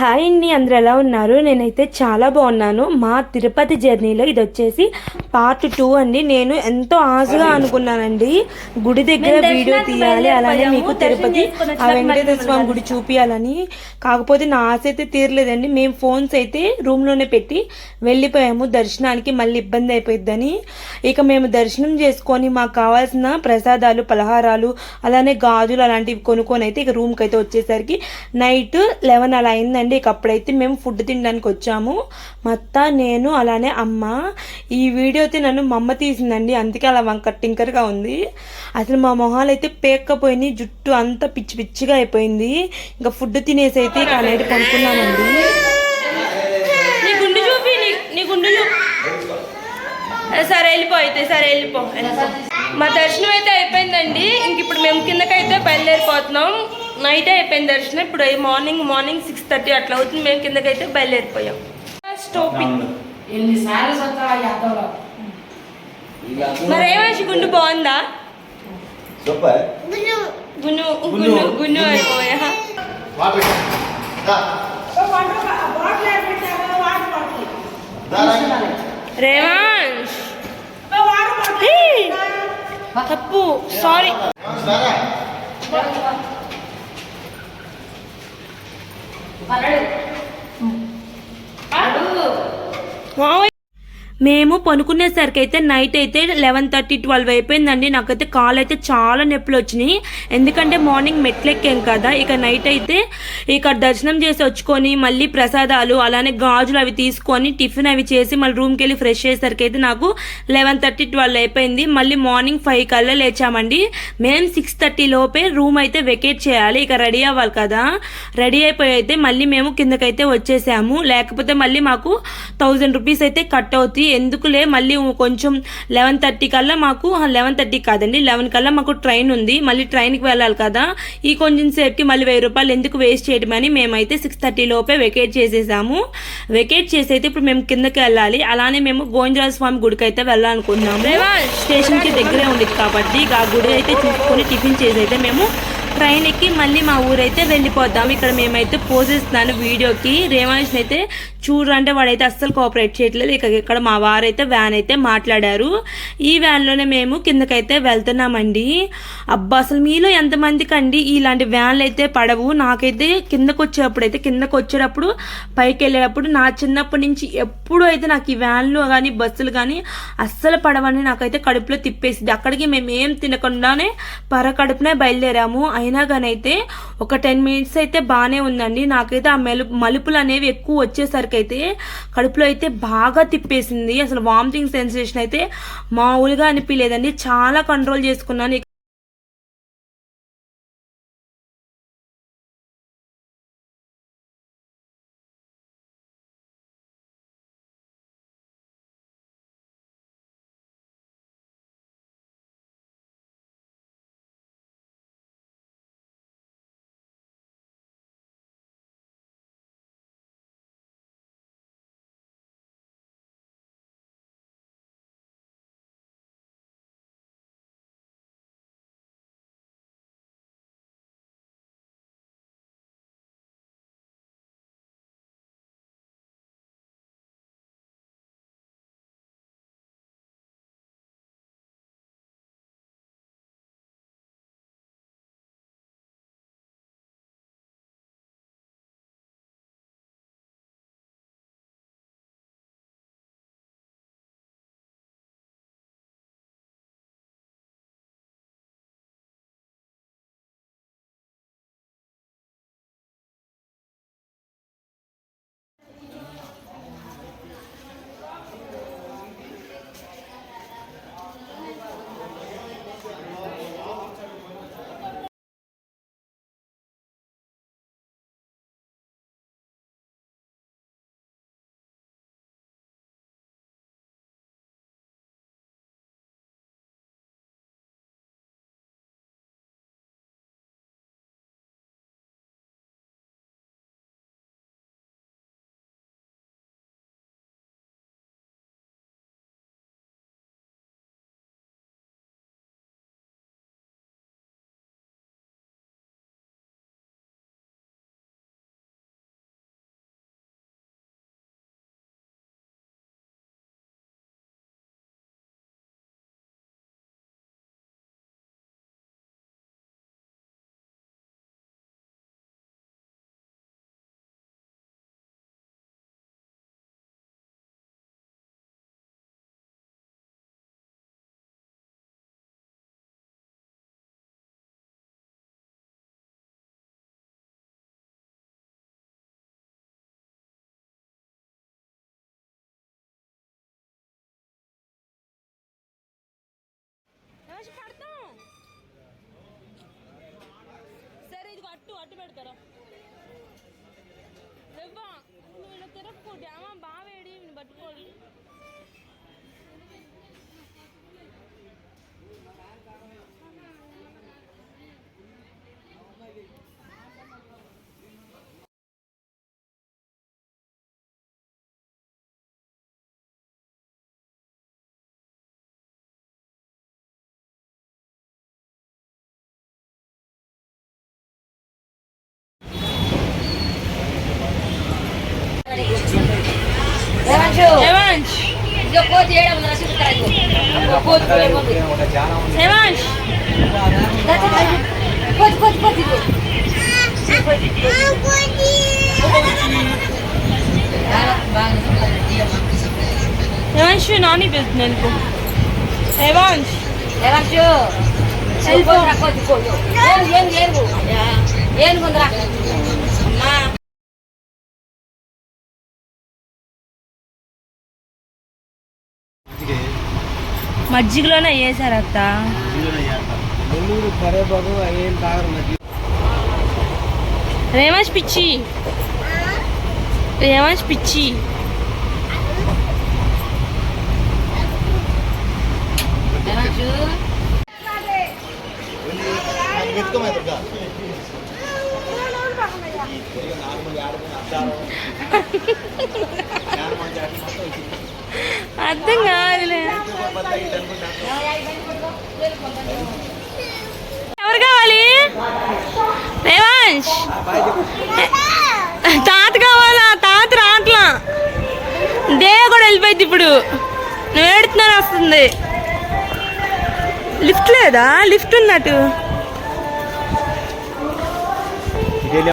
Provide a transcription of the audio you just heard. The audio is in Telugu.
హాయ్ అండి అందరు ఎలా ఉన్నారు? నేనైతే చాలా బాగున్నాను. మా తిరుపతి జర్నీలో ఇది వచ్చేసి పార్ట్ టూ అండి. నేను ఎంతో ఆశగా అనుకున్నానండి. గుడి దగ్గర వీడియో తీయాలి అలానే మీకు తిరుపతి ఆ వెంకటేశ్వర స్వామి గుడి చూపించాలని కాకపోతే నా ఆశ అయితే తీరలేదండి. మేము ఫోన్స్ అయితే రూమ్లోనే పెట్టి వెళ్ళిపోయాము. దర్శనానికి మళ్ళీ ఇబ్బంది అయిపోయిద్దని. ఇక మేము దర్శనం చేసుకొని మాకు కావాల్సిన ప్రసాదాలు పలహారాలు అలానే గాజులు అలాంటివి కొనుక్కొని అయితే ఇక రూమ్కి అయితే వచ్చేసరికి నైట్ లెవెన్ అలా అయిందండి. ఇక అప్పుడైతే మేము ఫుడ్ తినడానికి వచ్చాము. మా అత్త నేను అలానే అమ్మ. ఈ వీడియో అయితే నన్ను మా అమ్మ తీసిందండి. అందుకే అలా వంక టింకర్గా ఉంది. అసలు మా మొహాలు అయితే పేక్కపోయినాయి. జుట్టు అంతా పిచ్చి పిచ్చిగా అయిపోయింది. ఇంకా ఫుడ్ తినేసి అయితే ఇక నైట్ చూపి గుండు చూపి సరే వెళ్ళిపో అయితే సరే వెళ్ళిపో. మా దర్శనం అయితే అయిపోయిందండి. ఇంక ఇప్పుడు మేము కిందకైతే బయలుదేరిపోతున్నాం. నైట్ అయిపోయింది దర్శనం. ఇప్పుడు మార్నింగ్ మార్నింగ్ సిక్స్ థర్టీ అట్లా అవుతుంది. మేము కిందకైతే బయలుదేరిపోయాం. స్టోపింగ్ ఎన్నిసార్లు సత్తా యాదవ్లో మరి ఏమేసి గుండు బాగుందా? సూపర్. గున్ను గున్ను గున్ను అయిపోయా. వాటర్ దా రేవాన్స్ హే! తప్పు. సారీ. దారా మేము పనుకునేసరికి అయితే నైట్ అయితే లెవెన్ థర్టీ ట్వెల్వ్ అయిపోయిందండి. నాకైతే కాల్ అయితే చాలా నొప్పులు వచ్చినాయి. ఎందుకంటే మార్నింగ్ మెట్లెక్కాం కదా ఇక నైట్ అయితే ఇక దర్శనం చేసి వచ్చుకొని మళ్ళీ ప్రసాదాలు అలానే గాజులు అవి తీసుకొని టిఫిన్ అవి చేసి మళ్ళీ రూమ్కి వెళ్ళి ఫ్రెష్ అయ్యేసరికి అయితే నాకు లెవెన్ థర్టీ ట్వెల్వ్ అయిపోయింది. మళ్ళీ మార్నింగ్ ఫైవ్ కల్లా లేచామండి. మేము సిక్స్ థర్టీ లోపే రూమ్ అయితే వెకేట్ చేయాలి. ఇక రెడీ అవ్వాలి కదా. రెడీ అయిపోయి అయితే మళ్ళీ మేము కిందకైతే వచ్చేసాము. లేకపోతే మళ్ళీ మాకు థౌజండ్ రూపీస్ అయితే కట్ అవుతాయి. ఎందుకులే? మళ్ళీ కొంచెం లెవెన్ థర్టీ కల్లా మాకు లెవెన్ థర్టీ కాదండి లెవెన్ కల్లా మాకు ట్రైన్ ఉంది. మళ్ళీ ట్రైన్కి వెళ్ళాలి కదా. ఈ కొంచెం సేపుకి మళ్ళీ వెయ్యి రూపాయలు ఎందుకు వేస్ట్ చేయడమని మేమైతే సిక్స్ థర్టీ లోపే వెకేట్ చేసేసాము. వెకేట్ చేసి అయితే ఇప్పుడు మేము కిందకి వెళ్ళాలి. అలానే మేము గోవిందరాజ స్వామి గుడికి అయితే వెళ్ళాలనుకుంటున్నాము. స్టేషన్కి దగ్గరే ఉంది కాబట్టి ఇక ఆ గుడి అయితే చూసుకొని టిఫిన్ చేసి అయితే మేము ట్రైన్ ఎక్కి మళ్ళీ మా ఊరైతే వెళ్ళిపోద్దాం. ఇక్కడ మేమైతే పోసేస్తున్నాను వీడియోకి. రేవాంష్ని అయితే చూడంటే వాడైతే అస్సలు కోఆపరేట్ చేయట్లేదు. ఇక ఇక్కడ మా వారైతే వ్యాన్ అయితే మాట్లాడారు. ఈ వ్యాన్లోనే మేము కిందకైతే వెళ్తున్నామండి. అబ్బా అసలు మీలో ఎంతమందికి అండి ఇలాంటి వ్యాన్లు అయితే పడవు. నాకైతే కిందకు వచ్చేటప్పుడు అయితే కిందకు వచ్చేటప్పుడు పైకి వెళ్ళేటప్పుడు నా చిన్నప్పటి నుంచి ఎప్పుడు అయితే నాకు ఈ వ్యాన్లు కానీ బస్సులు కానీ అస్సలు పడవని నాకైతే కడుపులో తిప్పేసింది. అక్కడికి మేము ఏం తినకుండానే పర కడుపునే బయలుదేరాము. అయినా కానీ అయితే ఒక టెన్ మినిట్స్ అయితే బాగానే ఉందండి. నాకైతే ఆ మెలు మలుపులు అనేవి ఎక్కువ వచ్చేసరికి అయితే కడుపులో అయితే బాగా తిప్పేసింది. అసలు వామిటింగ్ సెన్సేషన్ అయితే మామూలుగా అనిపించలేదండి చాలా కంట్రోల్ చేసుకున్నాను. అట్టి పెడతారా? లేవ్వా నువ్వు ఇలా తిరగకూడదు అమ్మ బాగా వేడి Evanşu nani bezdin bu? Evanş. Evanşu. Elbon rakotu koyo. Yen yen yen bu. Yen bunra. ఏం తాగరు మధ్య రేమంష్ పిచ్చి. రేమంష్ పిచ్చి. నార్మల్ అర్థం కాదులే. ఎవరు కావాలి? రేవాంష్ తాత కావాలా? తాత రాట్లా దేవ కూడా వెళ్ళిపోయింది ఇప్పుడు. నువ్వు ఏడుతున్నాను వస్తుంది. లిఫ్ట్ లేదా? లిఫ్ట్ ఉన్నట్టు